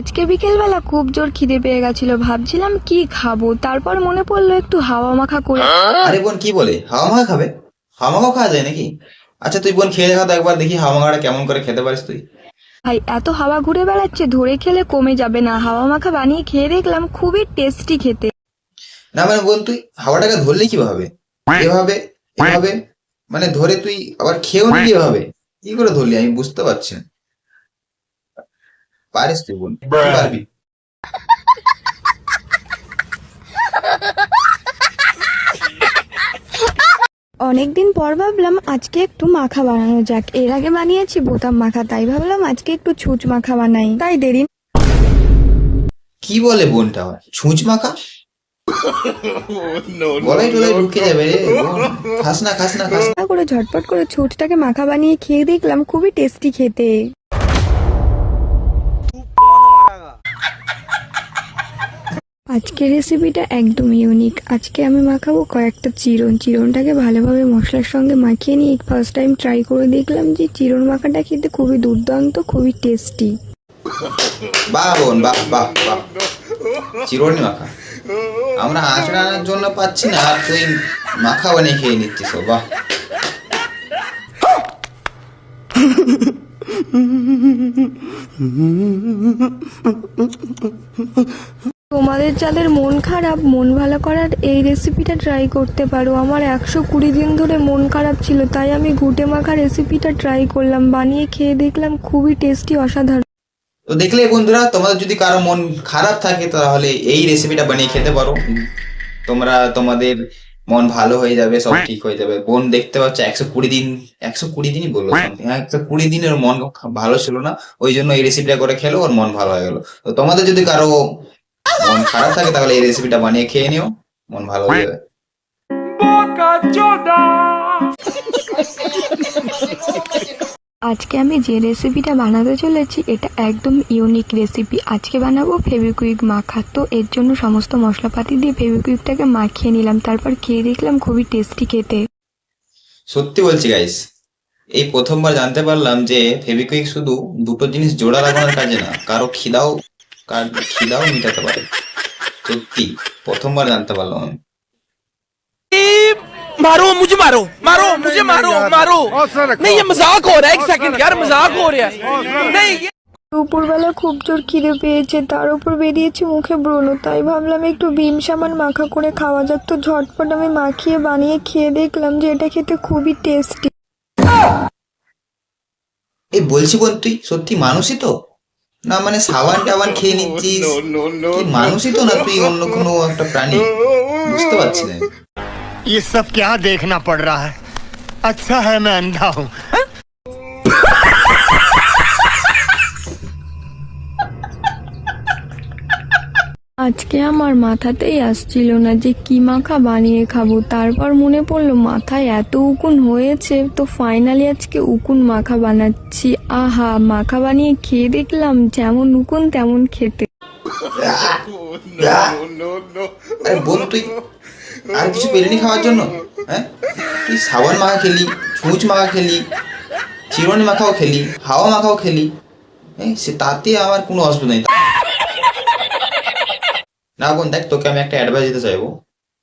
আজকে বিকেলবেলা খুব জোর খিদে পেয়ে গেছিল। ভাবছিলাম কি খাব তারপর মনে পড়ল একটু হাওয়া মাখা করে। আরে বোন কি বলে? হাওয়া মাখা খাবে? হাওয়া মাখাও খাওয়া যায় নাকি? আচ্ছা তুই বোন খেয়ে দেখা তো একবার দেখি হাওয়া মাখাটা কেমন করে খেতে পারিস তুই। ভাই এত হাওয়া ঘুরে বেড়াচ্ছে ধরে খেলে কমে যাবে না। হাওয়া মাখা বানিয়ে খেয়ে দেখলাম খুবই টেস্টি খেতে। না মানে বোন তুই হাওয়াটাকে ধরলি কীভাবে? এভাবে এভাবে? মানে ধরে তুই আবার খেয়েও নিলি এভাবে? কি করে ধরলি? আমি বুঝতে পারছি না। তুই বোন তুই পারবি অনেকদিন পর ভাবলাম আজকে একটু মাখা বানানো যাক। এর আগে বানিয়েছি বোতাম মাখা তাই ভাবলাম আজকে একটু ছুঁচ মাখা বানাই। তাই দেরি কি বলে বোনটা ছুঁচ মাখা? গলায় টলায় ঢুকে যাবে রে খাস না খাস না খাস। না। করে ঝটপট করে ছুঁচটাকে মাখা বানিয়ে খেয়ে দেখলাম খুবই টেস্টি খেতে। আজকের রেসিপিটা একদম ইউনিক আজকে আমি মাখাবো কয়েকটা চিরন। চিরনটাকে ভালোভাবে মশলার সঙ্গে মাখিয়ে নিয়ে ফার্স্ট টাইম ট্রাই করে দেখলাম যে চিরন মাখাটা খেতে খুবই দুর্দান্ত খুবই টেস্টি বাহ বোন বাহ বাহ বাহ। চিরনি মাখা। আমরা আচড়ানোর জন্য পাচ্ছি না আর তুই মাখা বানিয়ে খেয়ে নিচ্ছিস বাহ। তোমাদের যাদের মন খারাপ, মন ভালো করার এই রেসিপিটা ট্রাই করতে পারো। আমার একশো কুড়ি দিন ধরে মন খারাপ ছিল, তাই আমি ঘুটে মাখা রেসিপিটা ট্রাই করলাম। বানিয়ে খেয়ে দেখলাম খুবই টেস্টি অসাধারণ। তো দেখলে বন্ধুরা, তোমাদের যদি কারও মন খারাপ থাকে, তাহলে এই রেসিপিটা বানিয়ে খেতে পারো। তোমরা, তোমাদের মন ভালো হয়ে যাবে, সব ঠিক হয়ে যাবে। বোন, দেখতে পাচ্ছ, একশো কুড়ি দিন, একশো কুড়ি দিনই বলল হ্যাঁ একশো কুড়ি দিনের মন ভালো ছিল না, ওই জন্য এই রেসিপিটা করে খেলো, ওর মন ভালো হয়ে গেলো। তো তোমাদের যদি কারও মন খারাপ থাকে তাহলে এই রেসিপিটা বানিয়ে খেয়ে নিও মন ভালো হয়ে যাবে। আজকে আমি যে রেসিপিটা বানাতে চলেছি এটা একদম ইউনিক রেসিপি আজকে বানাবো ফেভিকুইক মাখা তো এর জন্য সমস্ত মশলাপাতি দিয়ে ফেভিকুইকটাকে মাখিয়ে নিলাম। তারপর খেয়ে দেখলাম খুবই টেস্টি খেতে। সত্যি বলছি গাইস এই প্রথমবার জানতে পারলাম যে ফেভিকুইক শুধু দুটো জিনিস জোড়া লাগানোর কাজে না কারও খিদাও কার খিদাও মিটাতে পারে সত্যি প্রথমবার জানতে পারলাম আমি मारो मुझे मारो मारो मुझे मारो मारो नहीं ये मजाक हो रहा है एक सेकंड यार मजाक हो रहा है नहीं ये- দুপুরবেলা খুব জোর খিদে পেয়েছে তার উপর বেরিয়েছে মুখে ব্রণ তাই ভাবলাম একটু বিম সামান মাখা করে খাওয়া যাক তো ঝটপট আমি মাখিয়ে বানিয়ে খেয়ে দেখলাম যে এটা খেতে খুবই টেস্টি এই বলছি বোন তুই সত্যি মানুষই তো না মানে সাবান টাবান খেয়ে নিচ্ছিস কি মানুষই তো না তুই অন্য কোনো একটা প্রাণী বুঝতে পারছি না ये सब क्या देखना पड़ रहा है अच्छा है मैं अंधा हूँ আজকে আমার মাথাতেই আসছিল না যে কি মাখা বানিয়ে খাব। তারপর মনে পড়ল, মাথায় এত উকুন হয়েছে, তো ফাইনালি আজকে উকুন মাখা বানাচ্ছি। আহা, মাখা বানিয়ে খেয়ে দেখলাম যেমন উকুন তেমন খেতে। বোন তুই, আর কিছু পেলিনি খাওয়ার জন্য? হ্যাঁ? তুই সাবান মাখা খেলি, ছুঁচ মাখা খেলি, চিরনি মাখাও খেলি, হাওয়া মাখাও খেলি। সে তাতে আমার কোনো অসুবিধা নেই। না বোন, দেখ, তোকে আমি একটা অ্যাডভাইস দিতে চাইব।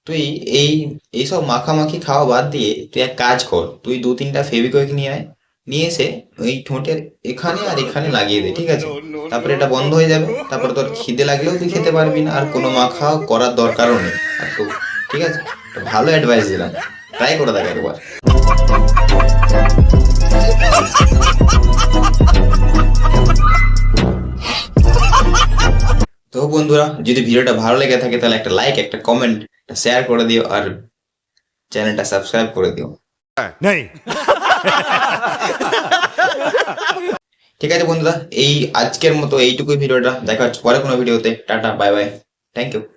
তুই এই এইসব মাখামাখি খাওয়া বাদ দিয়ে তুই এক কাজ কর, তুই দু তিনটা ফেভিকুইক নিয়ে আয়, নিয়ে এসে ওই ঠোঁটের এখানে আর এখানে লাগিয়ে দে, ঠিক আছে? তারপরে এটা বন্ধ হয়ে যাবে, তারপরে তোর খিদে লাগলেও তুই খেতে পারবি না, আর কোনো মাখা করার দরকারও নেই। আর তো, ঠিক আছে? ভালো অ্যাডভাইস দিলাম। ট্রাই করে দেখ একবার। বন্ধুরা যদি ভিডিওটা ভালো লেগে থাকে তাহলে একটা লাইক একটা কমেন্ট শেয়ার করে দিও আর চ্যানেলটা সাবস্ক্রাইব করে দিও। नहीं ঠিক আছে বন্ধুরা এই আজকের মতো এইটুকুই ভিডিওটা। দেখা হচ্ছে পরে কোনো ভিডিওতে। Tata bye bye thank you